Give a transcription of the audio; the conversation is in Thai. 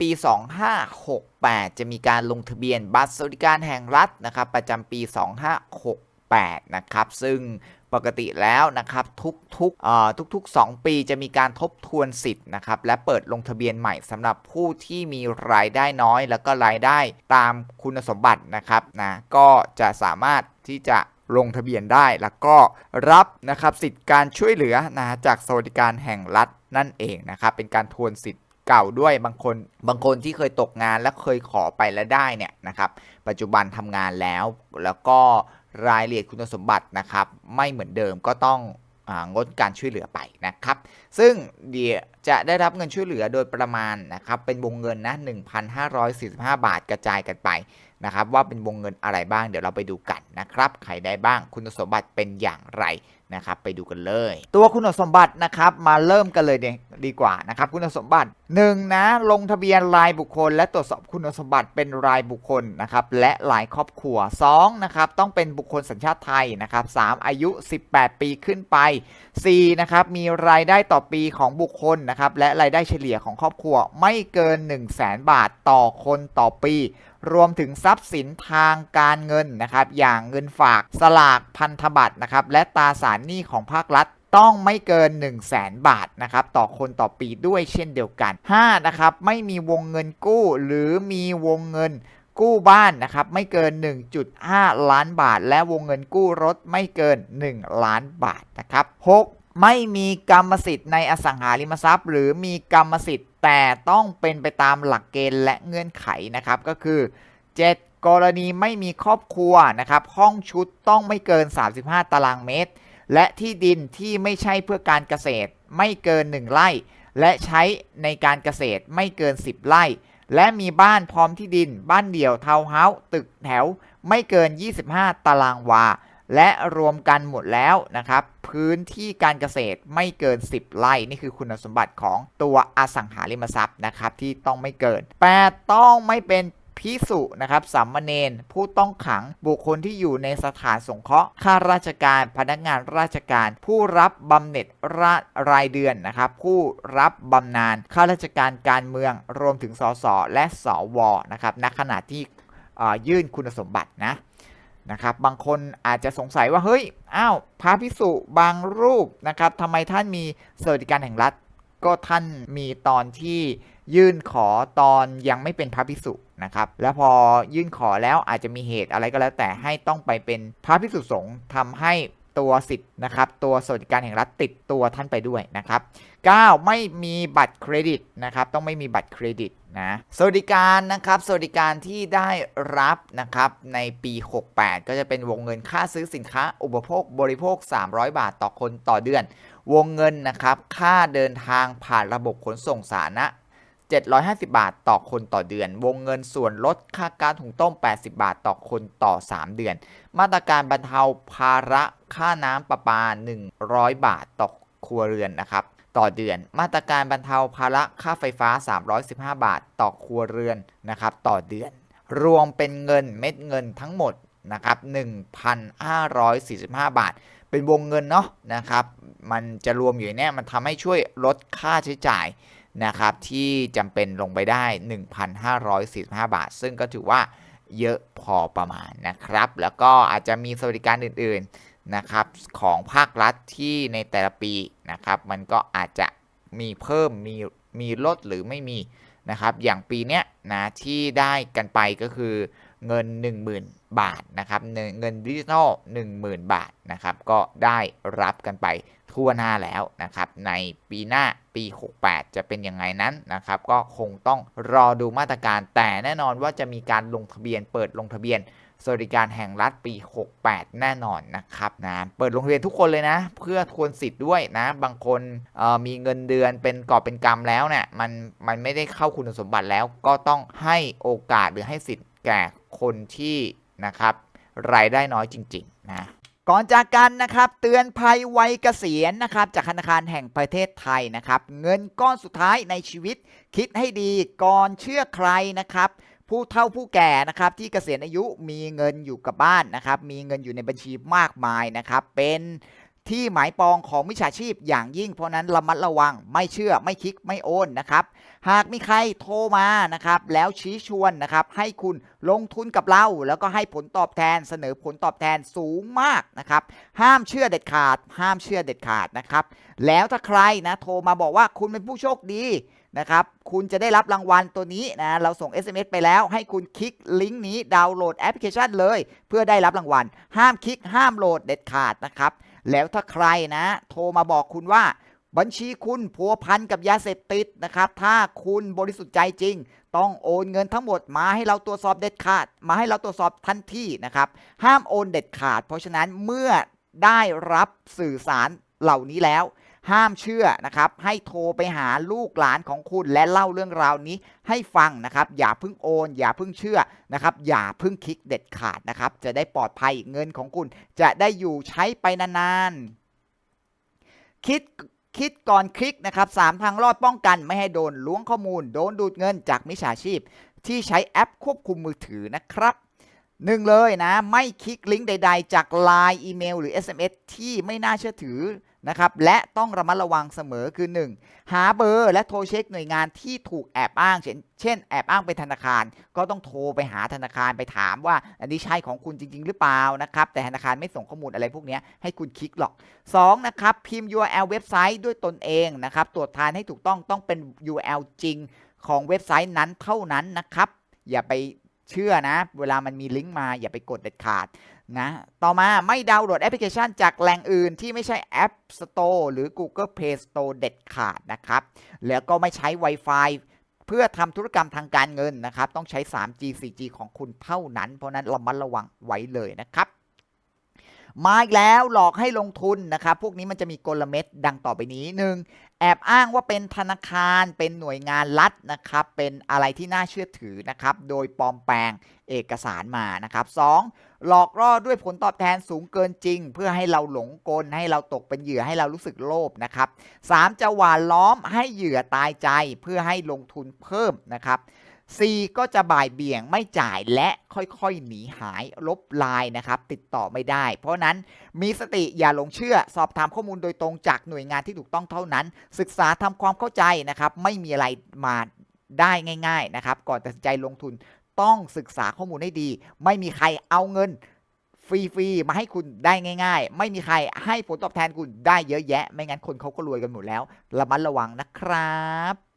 ปี 2568 จะมีการลงทะเบียนบัตรสวัสดิการแห่งรัฐนะครับประจำปี 2568 นะครับ ซึ่งปกติแล้วนะครับทุกๆเอ่อทุกๆ 2 ปีจะมีการทบทวนสิทธิ์นะครับและเปิดลงทะเบียนใหม่สำหรับผู้ที่มีรายได้น้อย แล้วก็รายได้ตามคุณสมบัตินะครับนะก็จะสามารถที่จะลงทะเบียนได้แล้วก็รับนะครับสิทธิการช่วยเหลือนะฮะจากสวัสดิการแห่งรัฐนั่นเองนะครับเป็นการทวนสิทธิ์ เก่าด้วยบางคนบางคนที่เคยตกงานและเคยขอไปแล้วได้เนี่ยนะครับปัจจุบันทำงานแล้วแล้วก็รายละเอียดคุณสมบัตินะครับ ไม่เหมือนเดิมก็ต้ององดการช่วยเหลือไปนะครับ ซึ่งเดี๋ยวจะได้รับเงินช่วยเหลือโดยประมาณนะครับเป็นวงเงินนะ 1,545 บาทกระจายกันไปนะครับว่าเป็นวงเงินอะไรบ้างเดี๋ยวเราไปดูกันนะครับใครได้บ้างคุณสมบัติเป็นอย่างไร นะครับไปดูกันเลย ตัวคุณสมบัตินะครับมาเริ่มกันเลยดีกว่านะครับคุณสมบัติ 1 นะลงทะเบียนรายบุคคล และตรวจสอบคุณสมบัติเป็นรายบุคคลนะครับและรายครอบครัว 2 นะครับต้องเป็นบุคคลสัญชาติไทยนะครับ 3 อายุ 18 ปีขึ้นไป 4 นะครับมีรายได้ต่อปีของบุคคลนะครับและรายได้เฉลี่ยของครอบครัวไม่เกิน 1 0 0 0 0แบาทต่อคนต่อปีรวมถึงทรัพย์สินทางการเงินนะครับ อย่างเงินฝากสลากพันธบัตรนะครับ และตราสารหนี้ของภาครัฐต้องไม่เกิน 1 0 0 0 0แบาทนะครับต่อคนต่อปีด้วยเช่นเดียวกัน 5. นะครับไม่มีวงเงินกู้ หรือมีวงเงินกู้บ้านนะครับไม่เกิน 1.5 ล้านบาท และวงเงินกู้รถไม่เกิน 1 ล้านบาทนะครับ 6. ไม่มีกรรมสิทธิ์ในอสังหาริมทรัพย์ หรือมีกรรมสิทธิ์ แต่ต้องเป็นไปตามหลักเกณฑ์และเงื่อนไขนะครับก็คือ 7. กรณีไม่มีครอบครัวนะครับห้องชุดต้องไม่เกิน 35 ตารางเมตร และที่ดินที่ไม่ใช่เพื่อการเกษตรไม่เกิน 1 ไร่ และใช้ในการเกษตรไม่เกิน 10 ไร่ และมีบ้านพร้อมที่ดิน บ้านเดี่ยวเทาวน์เฮาส์ตึกแถว ไม่เกิน 25 ตารางวา และรวมกันหมดแล้วนะครับ พื้นที่การเกษตรไม่เกิน 10 ไร่นี่คือคุณสมบัติของตัวอสังหาริมทรัพย์นะครับ ที่ต้องไม่เกิน 8 ต้องไม่เป็นพิสุนะครับสามเณรผู้ต้องขังบุคคลที่อยู่ในสถานสงเคราะห์ข้าราชการพนักงานราชการ ผู้รับบำเหน็จรารายเดือนนะครับผู้รับบำนาญข้าราชการการเมืองรวมถึงสสและสวนะครับณขณะที่ยื่นคุณสมบัตินะ นะครับบางคนอาจจะสงสัยว่าเฮ้ยอ้าวพระพิสุบางรูปนะครับทำไมท่านมีสวัสดิการแห่งรัฐ ก็ท่านมีตอนที่ยื่นขอตอนยังไม่เป็นพระภิกษุนะครับและพอยื่นขอแล้วอาจจะมีเหตุอะไรก็แล้วแต่ให้ต้องไปเป็นพระภิกษุสงฆ์ทำให้ ตัวสิทธิ์นะครับตัวสวัสดิการแห่งรัฐติดตัวท่านไปด้วยนะครับ 9. ไม่มีบัตรเครดิตนะครับต้องไม่มีบัตรเครดิตนะสวัสดิการนะครับสวัสดิการที่ได้รับนะครับในปี 68 ก็จะเป็นวงเงินค่าซื้อสินค้าอุปโภคบริโภค 300 บาทต่อคนต่อเดือน วงเงินนะครับค่าเดินทางผ่านระบบขนส่งสาธารณะ 750 บาทต่อคนต่อเดือน วงเงินส่วนลดค่าการถุงต้ม 80 บาทต่อคนต่อ 3 เดือน มาตรการบรรเทาภาระค่าน้ำประปา 100 บาทต่อครัวเรือนนะครับต่อเดือน มาตรการบรรเทาภาระค่าไฟฟ้า 315 บาทต่อครัวเรือนนะครับต่อเดือน รวมเป็นเงินเม็ดเงินทั้งหมดนะครับ1,545 บาท เป็นวงเงินเนาะนะครับ มันจะรวมอยู่เนี่ยมันทำให้ช่วยลดค่าใช้จ่าย นะครับที่จำเป็นลงไปได้ 1,545 บาท ซึ่งก็ถือว่าเยอะพอประมาณนะครับ แล้วก็อาจจะมีสวัสดิการอื่นๆนะครับของภาครัฐที่ในแต่ละปีนะครับมันก็อาจจะมีเพิ่มมีมีลดหรือไม่มีนะครับอย่างปีเนี้ยนะที่ได้กันไปก็คือ เงิน 10,000 บาทนะครับเงินดิจิทัล10,000 บาทนะครับก็ได้รับกันไปทั่วหน้าแล้วนะครับในปีหน้าปี 68 จะเป็นยังไงนั้นนะครับก็คงต้องรอดูมาตรการแต่แน่นอนว่าจะมีการลงทะเบียนเปิดลงทะเบียนสวัสดิการแห่งรัฐปี 68 แน่นอนนะครับนะเปิดลงทะเบียนทุกคนเลยนะ เพื่อทวนสิทธิ์ด้วยนะ บางคนมีเงินเดือนเป็นกอบเป็นกรรมแล้วเนี่ยมันมันไม่ได้เข้าคุณสมบัติแล้วก็ต้องให้โอกาสหรือให้สิทธิ์แก่ คนที่นะครับรายได้น้อยจริงๆนะก่อนจากกันนะครับเตือนภัยวัยเกษียณนะครับจากธนาคารแห่งประเทศไทยนะครับเงินก้อนสุดท้ายในชีวิต คิดให้ดีก่อนเชื่อใครนะครับผู้เฒ่าผู้แก่นะครับที่เกษียณอายุมีเงินอยู่กับบ้านนะครับมีเงินอยู่ในบัญชีมากมายนะครับเป็น ที่หมายปองของมิจฉาชีพอย่างยิ่ง เพราะนั้นระมัดระวังไม่เชื่อไม่คลิกไม่โอนนะครับ หากมีใครโทรมานะครับแล้วชี้ชวนนะครับให้คุณลงทุนกับเรา แล้วก็ให้ผลตอบแทนเสนอผลตอบแทนสูงมากนะครับ ห้ามเชื่อเด็ดขาด ห้ามเชื่อเด็ดขาดนะครับ แล้วถ้าใครนะโทรมาบอกว่าคุณเป็นผู้โชคดีนะครับ คุณจะได้รับรางวัลตัวนี้นะ เราส่ง SMS ไปแล้ว ให้คุณคลิกลิงก์นี้ดาวน์โหลดแอปพลิเคชันเลย เพื่อได้รับรางวัล ห้ามคลิกห้ามโหลดเด็ดขาดนะครับ แล้วถ้าใครนะ โทรมาบอกคุณว่า บัญชีคุณผัวพันกับยาเสพติดนะครับ ถ้าคุณบริสุทธิ์ใจจริง ต้องโอนเงินทั้งหมดมาให้เราตรวจสอบเด็ดขาด มาให้เราตรวจสอบทันทีนะครับ ห้ามโอนเด็ดขาด เพราะฉะนั้นเมื่อได้รับสื่อสารเหล่านี้แล้ว ห้ามเชื่อนะครับให้โทรไปหาลูกหลานของคุณและเล่าเรื่องราวนี้ให้ฟังนะครับ อย่าเพิ่งโอน อย่าเพิ่งเชื่อนะครับ อย่าเพิ่งคลิกเด็ดขาดนะครับ จะได้ปลอดภัยเงินของคุณ จะได้อยู่ใช้ไปนานๆ คิดคิดก่อนคลิกนะครับสามทางรอดป้องกันไม่ให้โดนล้วงข้อมูล โดนดูดเงินจากมิจฉาชีพ ที่ใช้แอปควบคุมมือถือนะครับหนึ่งเลยนะ ไม่คลิกลิงก์ใด ๆ จาก Line อีเมล หรือ SMS ที่ไม่น่าเชื่อถือ นะครับและต้องระมัดระวังเสมอคือ 1. หาเบอร์และโทรเช็คหน่วยงานที่ถูกแอบอ้าง เช่นเช่นแอบอ้างเป็นธนาคาร ก็ต้องโทรไปหาธนาคารไปถามว่า อันนี้ใช่ของคุณจริง ๆ หรือเปล่านะครับแต่ธนาคารไม่ส่งข้อมูลอะไรพวกนี้ให้คุณคลิกหรอก 2. นะครับพิมพ์ URL เว็บไซต์ด้วยตนเองนะครับตรวจทานให้ถูกต้องต้องเป็น URL จริงของเว็บไซต์นั้นเท่านั้นนะครับอย่าไป เชื่อนะ เวลามันมีลิงก์มาอย่าไปกดเด็ดขาดนะต่อมาไม่ดาวน์โหลดแอปพลิเคชันจากแหล่งอื่นที่ไม่ใช่ App Store หรือ Google Play Store เด็ดขาดนะครับ แล้วก็ไม่ใช้ Wi-Fi เพื่อทำธุรกรรมทางการเงินนะครับ ต้องใช้ 3G 4G ของคุณเท่านั้น เพราะนั้นระมัดระวังไว้เลยนะครับมาอีกแล้วหลอกให้ลงทุนนะครับ พวกนี้มันจะมีกลเม็ดดังต่อไปนี้หนึ่ง แอบอ้างว่าเป็นธนาคารเป็นหน่วยงานรัฐนะครับ เป็นอะไรที่น่าเชื่อถือนะครับ โดยปลอมแปลงเอกสารมานะครับ 2. หลอกล่อด้วยผลตอบแทนสูงเกินจริง เพื่อให้เราหลงกล ให้เราตกเป็นเหยื่อให้เรารู้สึกโลภนะครับ 3. จะหวานล้อมให้เหยื่อตายใจเพื่อให้ลงทุนเพิ่มนะครับ C ก็จะบ่ายเบี่ยงไม่จ่ายและค่อยๆ หนีหายลบลน์นะครับ ติดต่อไม่ได้ เพราะนั้นมีสติอย่าหลงเชื่อ สอบถามข้อมูลโดยตรงจากหน่วยงานที่ถูกต้องเท่านั้น ศึกษาทำความเข้าใจนะครับ ไม่มีอะไรมาได้ง่าย ๆนะครับ ก่อนตัดสินใจลงทุนต้องศึกษาข้อมูลให้ดี ไม่มีใครเอาเงินฟรีๆมาให้คุณได้ง่าย ๆ ไม่มีใครให้ผลตอบแทนคุณได้เยอะแยะ ไม่งั้นคนเขาก็รวยกันหมดแล้ว ระมัดระวังนะครับ